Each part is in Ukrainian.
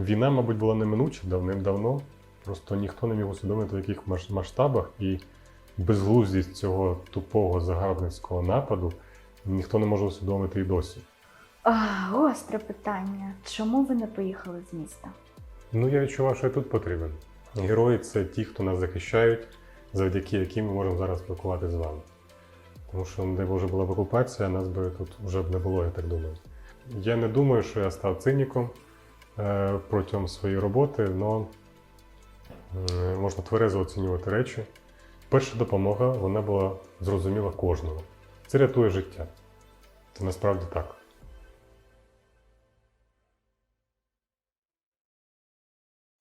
Війна, мабуть, була неминуча давним-давно. Просто ніхто не міг усвідомити, в яких масштабах і безглуздість цього тупого загарбницького нападу ніхто не може усвідомити і досі. А, гостре питання. Чому ви не поїхали з міста? Ну, я відчував, що я тут потрібен. Герої це ті, хто нас захищають, завдяки яким ми можемо зараз спілкуватися з вами. Тому що, де б вже була б окупація, нас би тут вже б не було, я так думаю. Я не думаю, що я став циніком протягом своєї роботи, але можна тверезо оцінювати речі. Перша допомога вона була зрозуміла кожному. Це рятує життя. Це насправді так.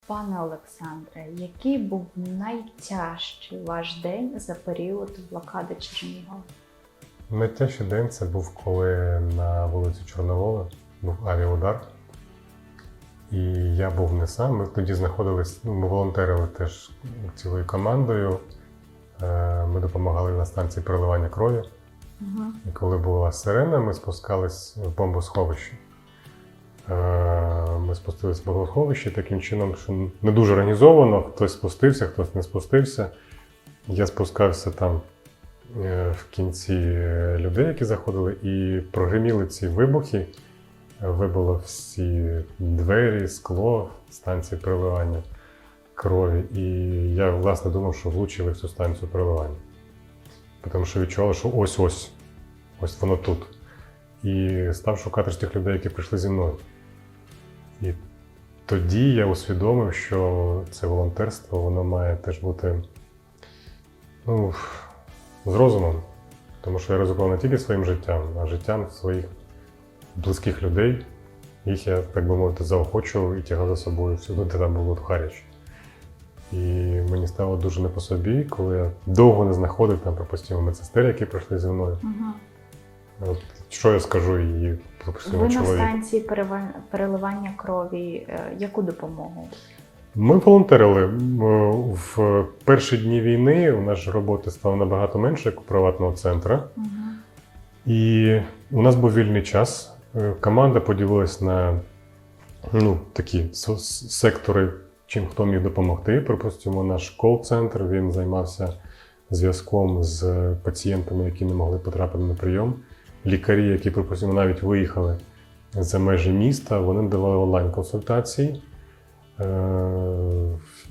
Пане Олександре, який був найтяжчий ваш день за період блокади Чернігова? Найтяжчий день це був, коли на вулиці Чорновола був авіаудар. І я був не сам. Ми тоді знаходились, ми волонтерили теж цілою командою. Е, Ми допомагали на станції переливання крові. Угу. І коли була сирена, ми спускались в бомбосховище. Е, Ми спустились в бомбосховище таким чином, що не дуже організовано. Хтось спустився, хтось не спустився. Я спускався там е, в кінці людей, які заходили, і прогреміли ці вибухи. Вибило всі двері, скло станції переливання крові. І я власне думав, що влучили в цю станцію переливання. Тому що відчували, що ось-ось, ось воно тут. І став шукати тих людей, які прийшли зі мною. І тоді я усвідомив, що це волонтерство, воно має теж бути ну, з розумом. Тому що я ризикував не тільки своїм життям, а життям своїх близьких людей. Їх я, так би мовити, заохочував і тягав за собою всюди, де там було гаряче. І мені стало дуже не по собі, коли я довго не знаходив там, припустимо, медсестер, які прийшли зі мною. Угу. От, що я скажу її, припустимо, Ви на станції переливання крові е, яку допомогу? Ми волонтерили в перші дні війни. У нас ж роботи стало набагато менше, як у приватного центру. Угу. І у нас був вільний час. Е, Команда поділилась на ну, такі сектори, чим хто міг допомогти. Припустимо, наш кол-центр він займався зв'язком з пацієнтами, які не могли потрапити на прийом. Лікарі, які, припустимо, навіть виїхали за межі міста, вони давали онлайн-консультації е,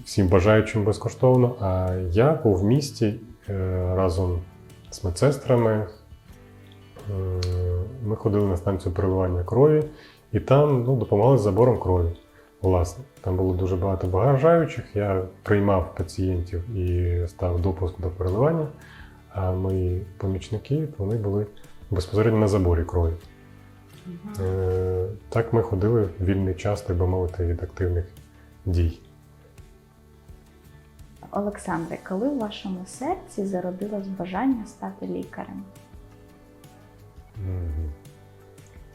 всім бажаючим безкоштовно. А я був в місті е, разом з медсестрами. Е, Ми ходили на станцію переливання крові і там ну, допомагали з забором крові. Власне, там було дуже багато бажаючих. Я приймав пацієнтів і став допуск до переливання. А мої помічники вони були безпосередньо на заборі крові. Е, Так ми ходили в вільний час, так би мовити, від активних дій. Олександре, коли в вашому серці зародилось бажання стати лікарем?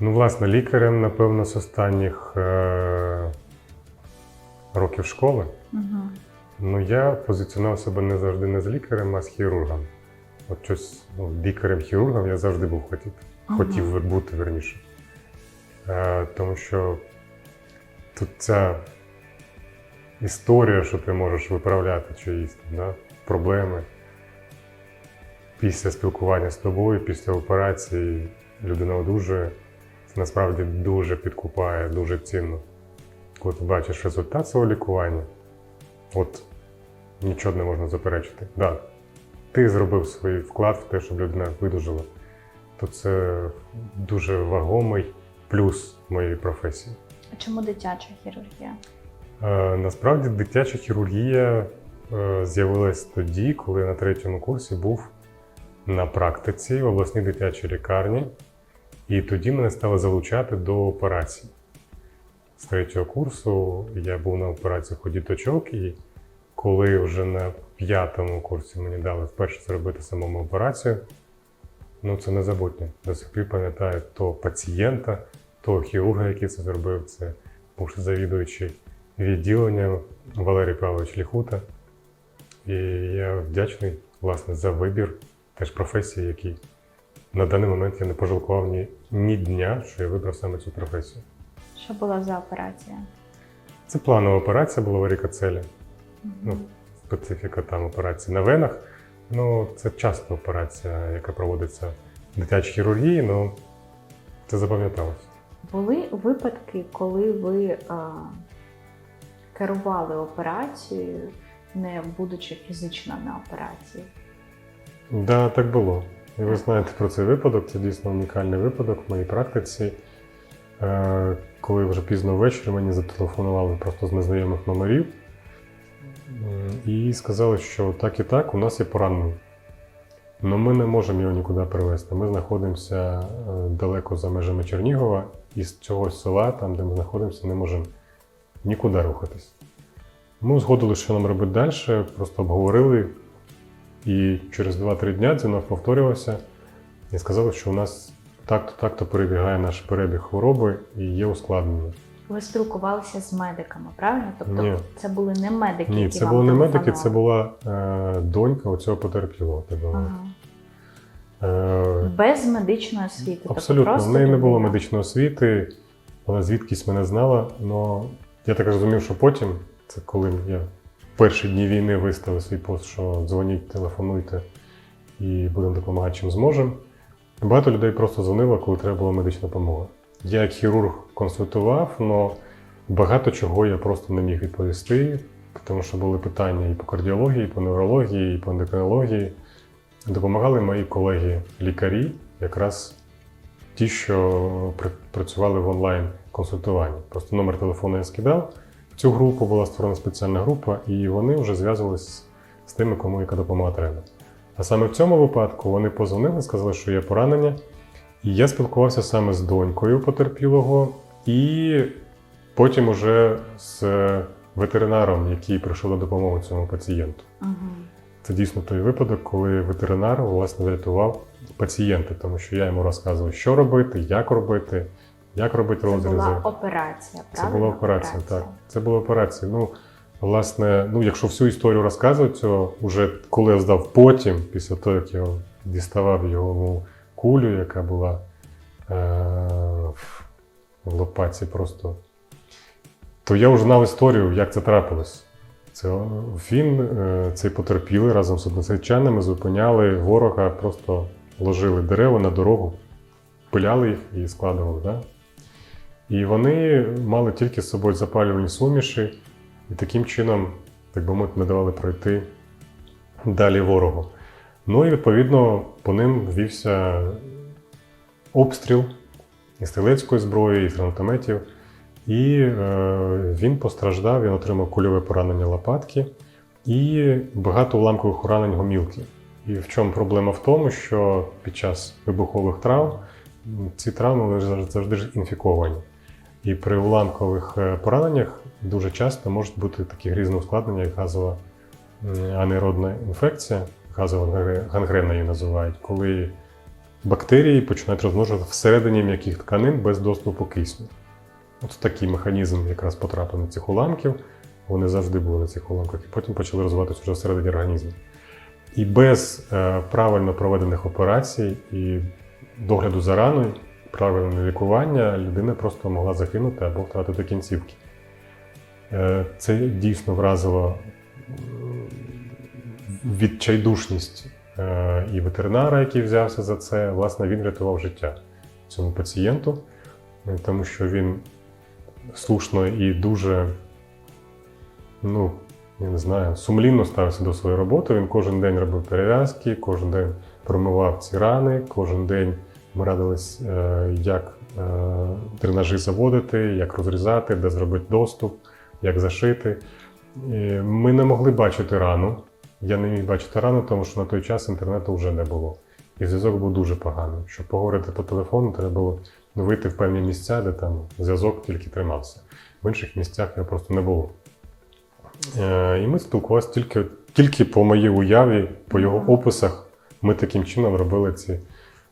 Ну, власне, лікарем, напевно, з останніх е- років школи. Угу. Ну, я позиціонував себе не завжди не з лікарем, а з хірургом. От щось ну, лікарем-хірургом я завжди був хотів, Ага. хотів бути верніше. Е, тому що тут ця історія, що ти можеш виправляти чиїсь да, проблеми. Після спілкування з тобою, після операції людина одужує. Це насправді дуже підкупає, дуже цінно. Коли ти бачиш результат свого лікування, от нічого не можна заперечити. Да, ти зробив свій вклад в те, щоб людина видужала, то це дуже вагомий плюс моєї професії. А чому дитяча хірургія? Е, насправді дитяча хірургія е, з'явилась тоді, коли на третьому курсі був на практиці в обласній дитячій лікарні, і тоді мене стали залучати до операцій. З третього курсу я був на операціях у діточок, і коли вже на п'ятому курсі мені дали вперше зробити самому операцію, ну це незабутнє. До сих пір пам'ятаю того пацієнта, того хірурга, який це зробив. Це був завідуючий відділенням Валерій Павлович Ліхута. І я вдячний власне за вибір теж професії, який на даний момент я не пожалкував ні, ні дня, що я вибрав саме цю професію. Що була за операція? Це планова операція була варікоцелі. Ну, специфіка там операції на венах. Ну, це часто операція, яка проводиться в дитячій хірургії, ну це запам'яталося. Були випадки, коли ви а, керували операцією, не будучи фізично на операції? Да, так було. І ви знаєте про цей випадок. Це дійсно унікальний випадок в моїй практиці. Е, Коли вже пізно ввечері мені зателефонували просто з незнайомих номерів і сказали, що так і так, у нас є поранений. Але ми не можемо його нікуди привезти. Ми знаходимося е, далеко за межами Чернігова, і з цього села, там, де ми знаходимося, не можемо нікуди рухатись. Ми згодили, що нам робити далі, просто обговорили. І через 2-3 дня дзвінок повторювався і сказали, що у нас так-то, так-то перебігає наш перебіг хвороби і є ускладнення. Ви спілкувалися з медиками, правильно? Тобто Ні. це були не медики, Ні, які це вам були не медики, це була е, донька оцього потерпілого. Так би мовити. Ага. Е, Без медичної освіти. тобто Абсолютно, просто в неї не було людина. медичної освіти, вона звідкись мене знала. але я так розумів, що потім, це коли я перші дні війни виставив свій пост, що дзвоніть, телефонуйте і будемо допомагати чим зможемо. Багато людей просто дзвонило, коли треба була медична допомога. Я як хірург консультував, але багато чого я просто не міг відповісти, тому що були питання і по кардіології, і по неврології, і по ендокринології. Допомагали мої колеги-лікарі, якраз ті, що працювали в онлайн-консультуванні. Просто номер телефону я скидав. Цю групу була створена спеціальна група, і вони вже зв'язувалися з тими, кому яка допомога треба. А саме в цьому випадку вони позвонили, сказали, що є поранення. І я спілкувався саме з донькою потерпілого, і потім уже з ветеринаром, який прийшов на допомогу цьому пацієнту. Угу. Це дійсно той випадок, коли ветеринар власне врятував пацієнта, тому що я йому розказував, що робити, як робити, як робити Це була операція, Це була операція, так. Це була операція. Ну, власне, ну, якщо всю історію розказувати, то вже коли я здав потім, після того, як я діставав його ну, кулю, яка була е- в- лопатці просто, то я вже знав історію, як це трапилось. Це він, е, цей потерпілий разом з односельчанами зупиняли ворога, просто ложили дерева на дорогу, пиляли їх і складували. Да? І вони мали тільки з собою запалювальні суміші, і таким чином, так би мовити, не давали пройти далі ворогу. Ну і відповідно по ним вівся обстріл і стрілецької зброї, і гранатометів. І е, він постраждав, він отримав кульове поранення лопатки і багато уламкових поранень гомілки. І в чому проблема в тому, що під час вибухових травм ці травми вони завжди- інфіковані. І при уламкових е, пораненнях дуже часто можуть бути такі грізні ускладнення, як газова м, анеробна інфекція, газова гангрена її називають, коли бактерії починають розмножувати всередині м'яких тканин без доступу кисню. От такий механізм якраз потраплення цих уламків. Вони завжди були на цих уламках, і потім почали розвиватися вже всередині організму. І без е, правильно проведених операцій і догляду за раною, правильного лікування, людина просто могла загинути або втратити кінцівки. Е, це дійсно вразило відчайдушність е, і ветеринара, який взявся за це. Власне, він рятував життя цьому пацієнту, е, тому що він слушно і дуже, ну, я не знаю, сумлінно ставився до своєї роботи. Він кожен день робив перев'язки, кожен день промивав ці рани, кожен день ми радились, е, як е, дренажі заводити, як розрізати, де зробити доступ, як зашити. Ми не могли бачити рану. Я не міг бачити рану, тому що на той час інтернету вже не було. І зв'язок був дуже поганий. Щоб поговорити по телефону, треба було вийти в певні місця, де там зв'язок тільки тримався. В інших місцях його просто не було. Е, і ми спілкувалися тільки, тільки по моїй уяві, по його описах. Ми таким чином робили ці,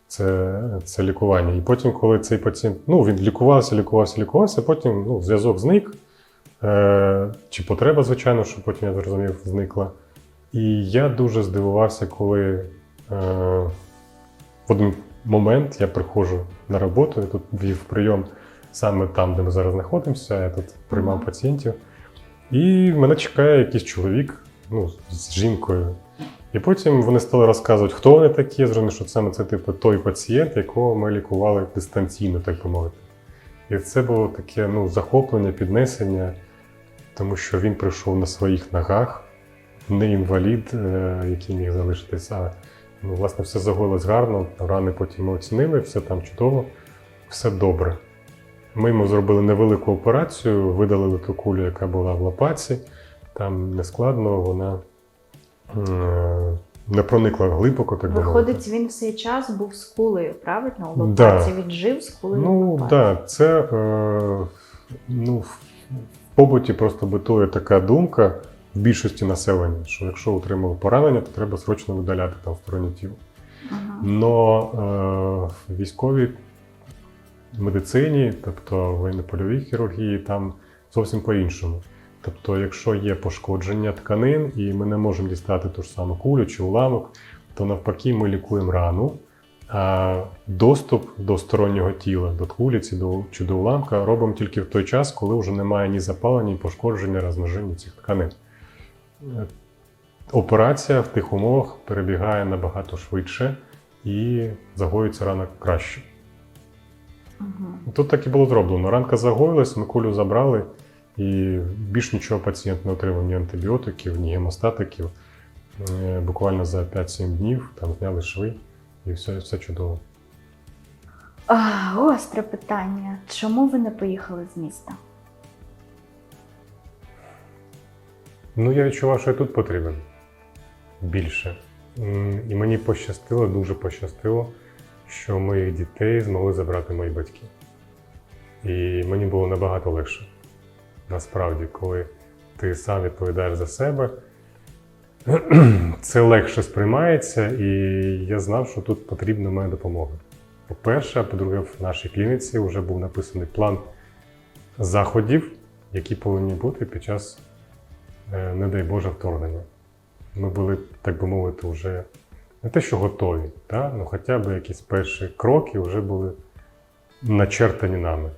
це, це лікування. І потім, коли цей пацієнт ну, він лікувався, лікувався, лікувався, потім ну, зв'язок зник. Е, чи потреба, звичайно, що потім я зрозумів, зникла. І я дуже здивувався, коли е, в один момент я приходжу на роботу, я тут вів прийом саме там, де ми зараз знаходимося. Я тут приймав пацієнтів. І мене чекає якийсь чоловік ну, з жінкою. І потім вони стали розказувати, хто вони такі. Я зрозумів, що саме це типу той пацієнт, якого ми лікували дистанційно, так би мовити. І це було таке ну, захоплення, піднесення, тому що він прийшов на своїх ногах, не інвалід, е, який міг залишитися. Ну, власне все загоїлось гарно, рани потім ми оцінили, все там чудово, все добре. Ми йому зробили невелику операцію, видалили ту кулю, яка була в лопатці. Там нескладно, вона не проникла глибоко, так би мовити. Виходить, він в цей час був з кулею, правильно? У Да. він жив з кулею. Ну так, да, це е, ну, в в побуті просто битує така думка в більшості населення, що якщо отримали поранення, то треба срочно видаляти там сторонні тіло. Ага. Но е, в військовій медицині, тобто воєнно-польовій хірургії, там зовсім по-іншому. Тобто, якщо є пошкодження тканин і ми не можемо дістати ту ж саму кулю чи уламок, то навпаки ми лікуємо рану. А доступ до стороннього тіла, до куліці до, чи до уламка робимо тільки в той час, коли вже немає ні запалення, ні пошкодження, розмноження цих тканин. Операція в тих умовах перебігає набагато швидше і загоюється рана краще. Ага. Тут так і було зроблено. Ранка загоїлась, ми кулю забрали, і більш нічого пацієнт не отримав ні антибіотиків, ні гемостатиків. Буквально за 5-7 днів там зняли шви, і все, все чудово. А, гостре питання. Чому ви не поїхали з міста? Ну, я відчував, що я тут потрібен більше. І мені пощастило, дуже пощастило, що моїх дітей змогли забрати мої батьки. І мені було набагато легше. Насправді, коли ти сам відповідаєш за себе, це легше сприймається, і я знав, що тут потрібна моя допомога. По-перше, а по-друге, в нашій клініці вже був написаний план заходів, які повинні бути під час е, не дай Боже, вторгнення. Ми були, так би мовити, вже не те, що готові, та? ну хоча б якісь перші кроки вже були начертані нами.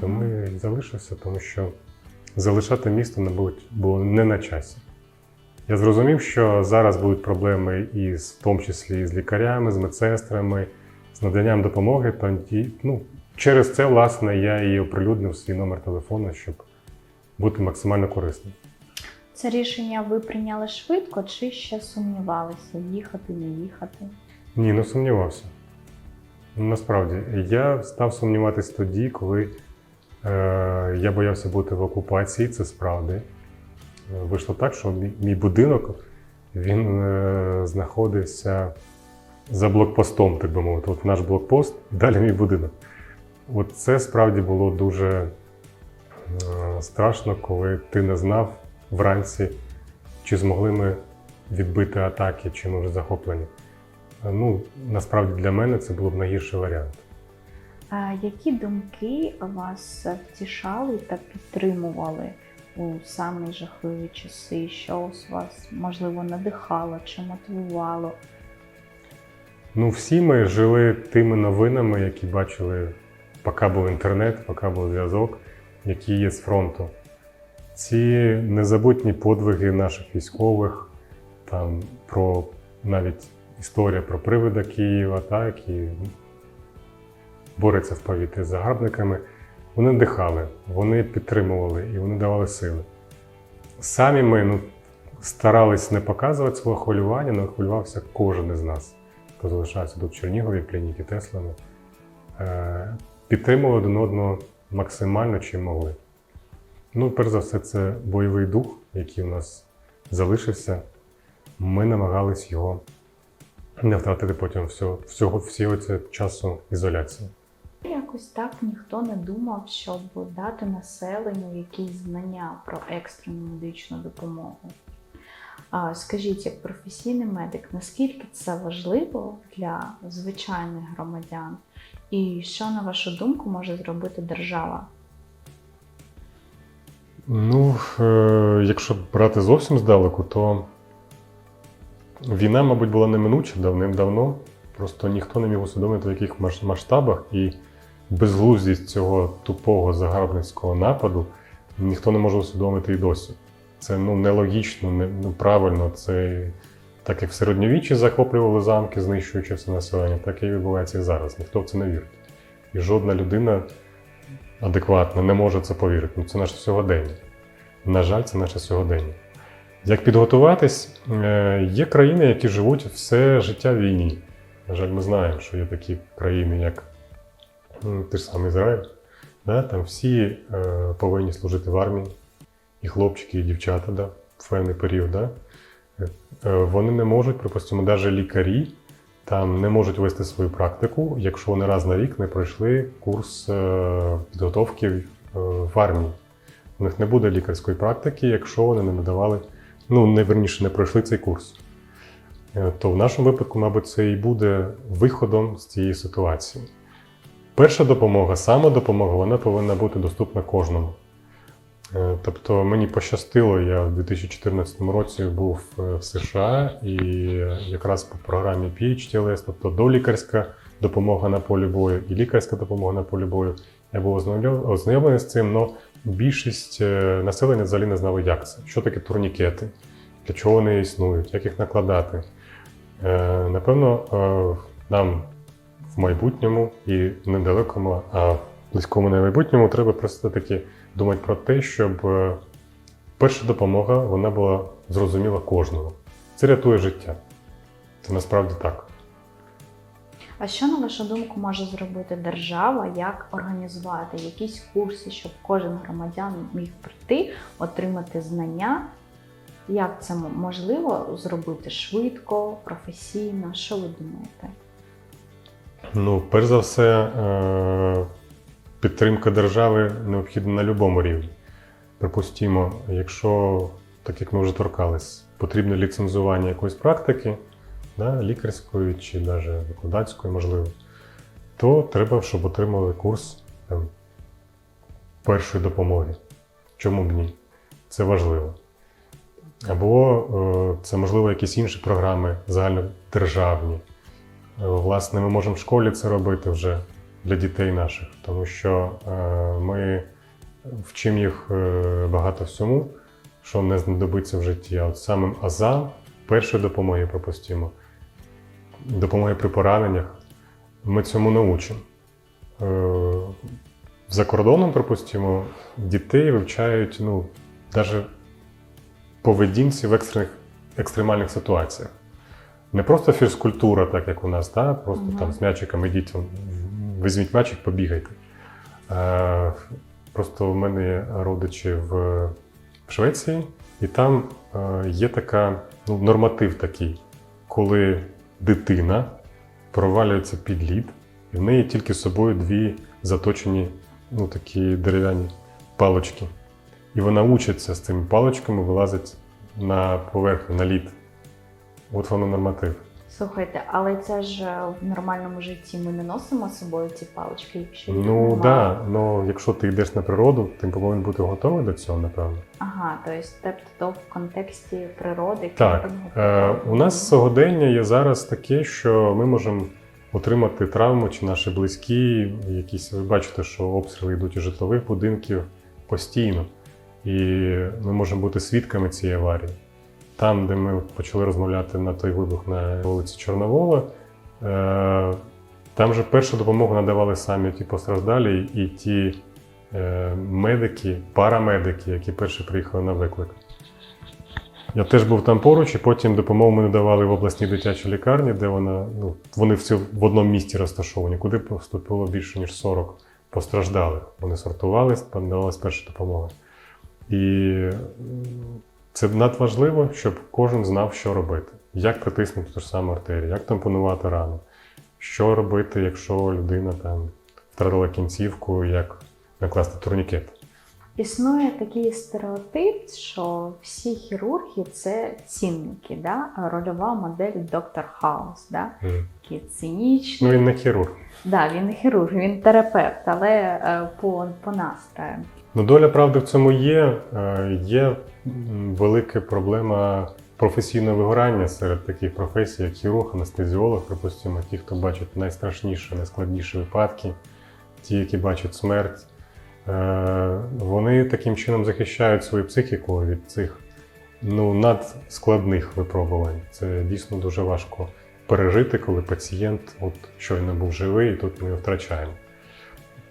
Тому я і залишився, тому що залишати місто, мабуть, було не на часі. Я зрозумів, що зараз будуть проблеми і в тому числі і з лікарями, з медсестрами, з наданням допомоги. Ну, через це, власне, я і оприлюднив свій номер телефону, щоб бути максимально корисним. Це рішення ви прийняли швидко чи ще сумнівалися, їхати, не їхати? Ні, не сумнівався. Ну, Насправді, я став сумніватись тоді, коли я боявся бути в окупації, це справді. Е, Вийшло так, що мій, будинок він е, знаходився за блокпостом, так би мовити. От наш блокпост, далі мій будинок. От це справді було дуже е, страшно, коли ти не знав вранці, чи змогли ми відбити атаки, чи ми вже захоплені. Ну, насправді для мене це було б найгірший варіант. Які думки вас втішали та підтримували у самі жахливі часи? Що вас можливо надихало чи мотивувало? Ну, всі ми жили тими новинами, які бачили, поки був інтернет, поки був зв'язок, які є з фронту. Ці незабутні подвиги наших військових, там про навіть історія про привида Києва, та, які бореться в повітрі з загарбниками, вони дихали, вони підтримували і вони давали сили. Самі ми ну, старались не показувати свого хвилювання, але хвилювався кожен із нас, хто залишався в Чернігові, в Теслами. Е, Підтримували один одного максимально чим могли. Ну, перш за все, це бойовий дух, який у нас залишився. Ми намагались його не втратити потім всього, всього, всього цього часу ізоляції. Якось так ніхто не думав, щоб дати населенню якісь знання про екстрену медичну допомогу. Скажіть, як професійний медик, наскільки це важливо для звичайних громадян? І що, на вашу думку, може зробити держава? Ну, е, якщо брати зовсім здалеку, то війна, мабуть, була неминуча давним-давно. Просто ніхто не міг усвідомити, в яких масштабах і безглуздість цього тупого загарбницького нападу ніхто не може усвідомити і досі. Це ну, нелогічно, неправильно. Це так як в середньовіччі захоплювали замки, знищуючи все населення, так і відбувається і зараз. Ніхто в це не вірить. І жодна людина адекватна не може це повірити. Ну, це наше сьогодення. На жаль, це наше сьогодення. Як підготуватись? Е, Є країни, які живуть все життя війні. На жаль, ми знаємо, що є такі країни, як м, той ж самий Ізраїль. Да? Там всі е, повинні служити в армії, і хлопчики, і дівчата, да? в певний період. Да? Е, Вони не можуть, припустимо, навіть лікарі там не можуть вести свою практику, якщо вони раз на рік не пройшли курс е, підготовки е, в армії. У них не буде лікарської практики, якщо вони не надавали, ну не верніше, не пройшли цей курс. Е, То в нашому випадку, мабуть, це і буде виходом з цієї ситуації. Перша допомога, самодопомога, вона повинна бути доступна кожному. Е, Тобто мені пощастило, я в 2014 році був е, в США і якраз по програмі PHTLS, тобто долікарська допомога на полі бою і лікарська допомога на полі бою. Я був ознайомлений з цим, але більшість е, населення взагалі не знали, як це. Що таке турнікети, для чого вони існують, як їх накладати. Напевно, нам в майбутньому і недалекому, а в близькому на майбутньому треба просто таки думати про те, щоб е, перша допомога вона була зрозуміла кожному. Це рятує життя. Це насправді так. А що, на вашу думку, може зробити держава, як організувати якісь курси, щоб кожен громадян міг прийти, отримати знання? Як це можливо зробити швидко, професійно? Що ви думаєте? Ну, перш за все, е, підтримка держави необхідна на будь-якому рівні. Припустімо, якщо, так як ми вже торкались, потрібне ліцензування якоїсь практики, да, лікарської чи навіть викладацької, можливо, то треба, щоб отримали курс там, першої допомоги. Чому б ні? Це важливо. Або е, це, можливо, якісь інші програми загальнодержавні. Власне, ми можемо в школі це робити вже для дітей наших, тому що е, ми вчимо їх е, багато всьому, що не знадобиться в житті. А от самим азам першої допомоги, припустимо, допомоги при пораненнях, ми цьому научимо. Е, За кордоном, припустимо, дітей вивчають ну, навіть поведінці в екстрених, екстремальних ситуаціях. Не просто фізкультура, так як у нас, да? просто Мгм. там з м'ячиком ідіть, візьміть м'ячик, побігайте. Е, просто в мене родичі в, в Швеції, і там е, є така ну, норматив такий, коли дитина провалюється під лід, і в неї тільки з собою дві заточені ну, такі дерев'яні палочки. І вона учиться з цими паличками, вилазить на поверхню, на лід. От воно норматив. Слухайте, але це ж е, в нормальному житті ми не носимо з собою ці палички, якщо їх Ну немає. так, да, ну якщо ти йдеш на природу, ти повинен бути готовий до цього, напевно. Ага, тобто тобто в контексті природи. Так, кемпінгу, е, у нас сьогодення є зараз таке, що ми можемо отримати травму чи наші близькі, якісь ви бачите, що обстріли йдуть із житлових будинків постійно. І ми можемо бути свідками цієї аварії. Там, де ми почали розмовляти на той вибух на вулиці Чорновола, е, там же першу допомогу надавали самі ті постраждалі і ті е, медики, парамедики, які перші приїхали на виклик. Я теж був там поруч, і потім допомогу ми надавали в обласній дитячій лікарні, де вона, ну, вони всі в одному місті розташовані, куди поступило більше ніж 40 постраждалих. Вони сортувались, надавалась перша допомога. І це надважливо, щоб кожен знав, що робити. Як притиснути ту ж саму артерію, як тампонувати рану, що робити, якщо людина там втратила кінцівку, як накласти турнікет. Існує такий стереотип, що всі хірурги це цінники, да? рольова модель доктор Хаус. Да? Такий цинічний. Ну він не хірург. Да, він не хірург, він терапевт, але е, по, по настрою. Ну, доля правди в цьому є. Е, Є велика проблема професійного вигорання серед таких професій, як хірург, анестезіолог, припустимо, ті, хто бачить найстрашніші, найскладніші випадки. ті, які бачать смерть, е, вони таким чином захищають свою психіку від цих ну, надскладних випробувань. Це дійсно дуже важко пережити, коли пацієнт от щойно був живий, і тут ми його втрачаємо.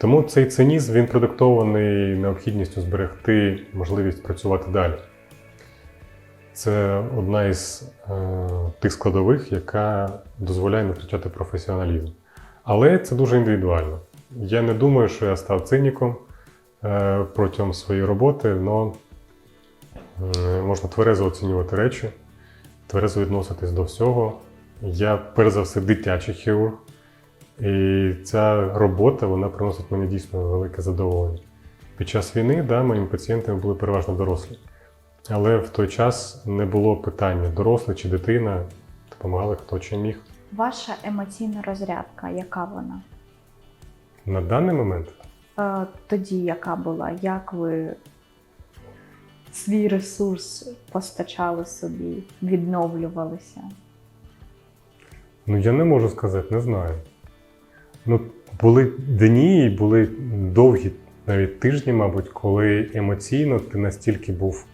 Тому цей цинізм він продиктований необхідністю зберегти можливість працювати далі. Це одна із е, тих складових, яка дозволяє не втрачати професіоналізм. Але це дуже індивідуально. Я не думаю, що я став циніком е, протягом своєї роботи, але можна тверезо оцінювати речі, тверезо відноситись до всього. Я, перш за все, дитячий хірург, і ця робота вона приносить мені дійсно велике задоволення. Під час війни да, моїми пацієнтами були переважно дорослі. Але в той час не було питання, дорослий чи дитина, допомагали хто чим міг. Ваша емоційна розрядка, яка вона? На даний момент Е, тоді яка була? Як ви свій ресурс постачали собі, відновлювалися? Ну, я не можу сказати, не знаю. Ну, були дні і були довгі навіть тижні, мабуть, коли емоційно ти настільки був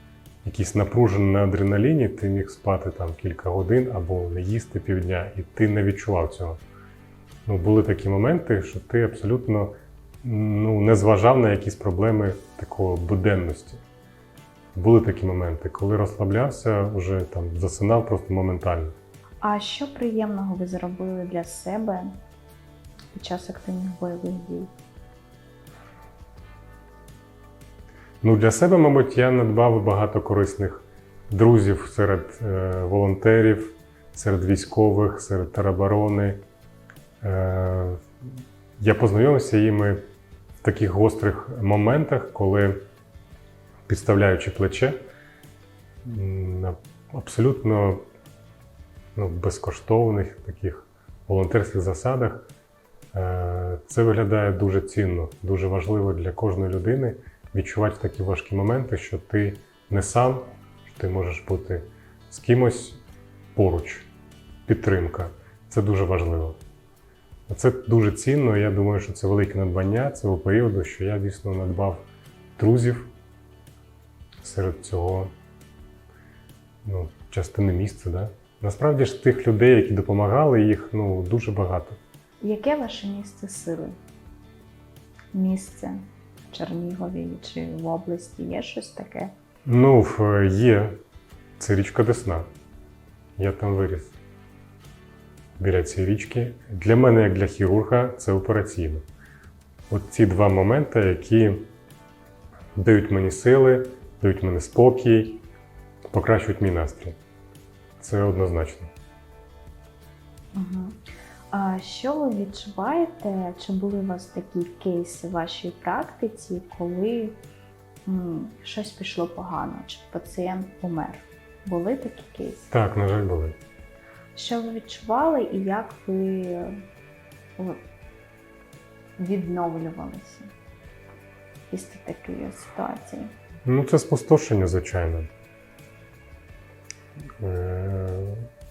якийсь напружений на адреналіні, ти міг спати там кілька годин або не їсти півдня, і ти не відчував цього. Ну, були такі моменти, що ти абсолютно ну, не зважав на якісь проблеми такого буденності. Були такі моменти, коли розслаблявся, вже там засинав просто моментально. А що приємного ви зробили для себе під час активних бойових дій? Ну, для себе, мабуть, я надбав багато корисних друзів серед е, волонтерів, серед військових, серед тероборони. Е, я познайомився їми в таких гострих моментах, коли, підставляючи плече, абсолютно ну, безкоштовних таких волонтерських засадах, це виглядає дуже цінно, дуже важливо для кожної людини відчувати такі важкі моменти, що ти не сам, що ти можеш бути з кимось поруч. Підтримка. Це дуже важливо. Це дуже цінно. і Я думаю, що це велике надбання цього періоду, що я дійсно надбав друзів серед цього ну, частини місця. Да? Насправді ж тих людей, які допомагали, їх ну, дуже багато. Яке ваше місце сили? Місце в Чернігові чи в області є щось таке? Ну, є. Це річка Десна. Я там виріс. Біля цієї річки. Для мене, як для хірурга, це операційно. От ці два моменти, які дають мені сили, дають мені спокій, покращують мій настрій. Це однозначно. Угу. А що ви відчуваєте? Чи були у вас такі кейси в вашій практиці, коли м, щось пішло погано, чи пацієнт помер? Були такі кейси? Так, на жаль, були. Що ви відчували і як ви відновлювалися після такої ситуації? Ну, це спустошення, звичайно. Е,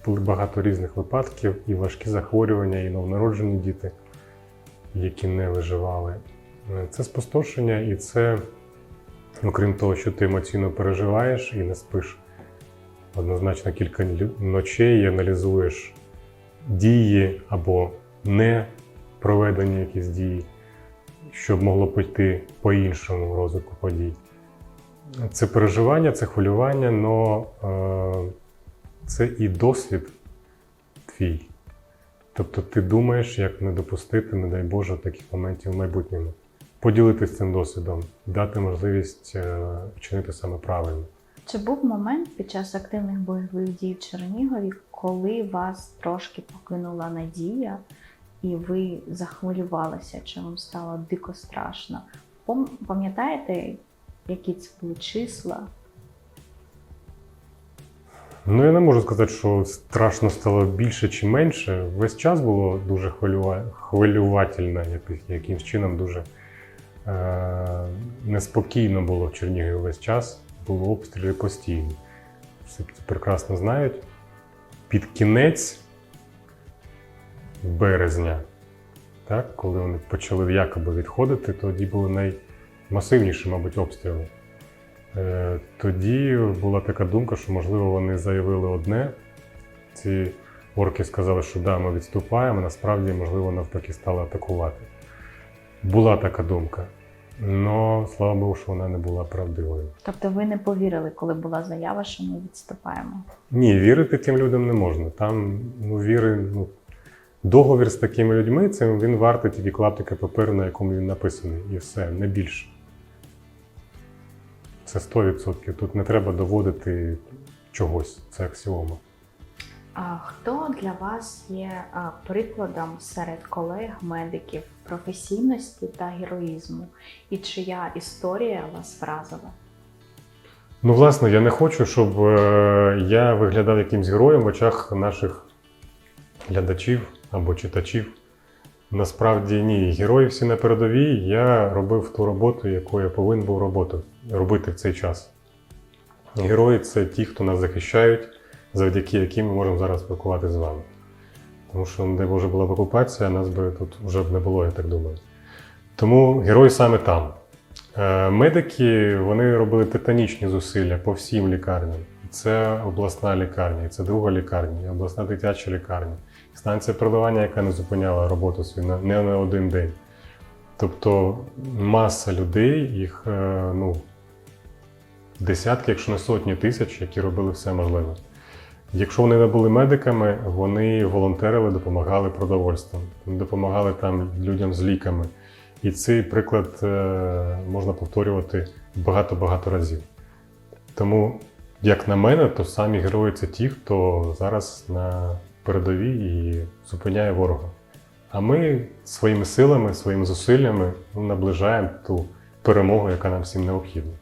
Були багато різних випадків, і важкі захворювання, і новонароджені діти, які не виживали. Е, Це спустошення, і це, окрім того, що ти емоційно переживаєш і не спиш однозначно кілька ночей і аналізуєш дії або не проведені якісь дії, щоб могло піти по-іншому розвитку подій. Це переживання, це хвилювання, але це і досвід твій. Тобто ти думаєш, як не допустити, не дай Боже, таких моментів в майбутньому. Поділитися цим досвідом, дати можливість е, вчинити саме правильно. Чи був момент під час активних бойових дій в Чернігові, коли вас трошки покинула надія, і ви захвилювалися, чи вам стало дико страшно? Пам'ятаєте, які це були числа? Ну, я не можу сказати, що страшно стало більше чи менше. Весь час було дуже хвилюва... хвилювательно, як- якимсь чином дуже е... неспокійно було в Чернігові весь час. Були обстріли постійні. Всі це прекрасно знають. Під кінець березня так, коли вони почали якоби відходити, тоді були наймасивніші, мабуть, обстріли. Е, Тоді була така думка, що можливо вони заявили одне. Ці орки сказали, що да, ми відступаємо, насправді, можливо, навпаки, стали атакувати. Була така думка. Но слава Богу, що вона не була правдивою. Тобто ви не повірили, коли була заява, що ми відступаємо? Ні, вірити тим людям не можна. Там ну, віри, ну, договір з такими людьми, це він вартий тільки клаптика паперу, на якому він написаний, і все, не більше. Це 100%. Тут не треба доводити чогось, це аксіома. А хто для вас є прикладом серед колег, медиків професійності та героїзму? І чия історія вас вразила? Ну, власне, я не хочу, щоб е, я виглядав якимсь героєм в очах наших глядачів або читачів. Насправді ні, герої всі на передовій. Я робив ту роботу, яку я повинен був роботу, робити в цей час. Герої це ті, хто нас захищають, завдяки яким ми можемо зараз спілкуватися з вами. Тому що, де б вже була б окупація, нас би тут вже б не було, я так думаю. Тому герої саме там. Е, Медики вони робили титанічні зусилля по всім лікарням. Це обласна лікарня, це друга лікарня, обласна дитяча лікарня, станція передавання, яка не зупиняла роботу свою не на один день. Тобто маса людей, їх е, ну, десятки, якщо не сотні тисяч, які робили все можливе. Якщо вони не були медиками, вони волонтерили, допомагали продовольством, допомагали там людям з ліками. І цей приклад е, можна повторювати багато-багато разів. Тому, як на мене, то самі герої це ті, хто зараз на передовій і зупиняє ворога. А ми своїми силами, своїми зусиллями наближаємо ту перемогу, яка нам всім необхідна.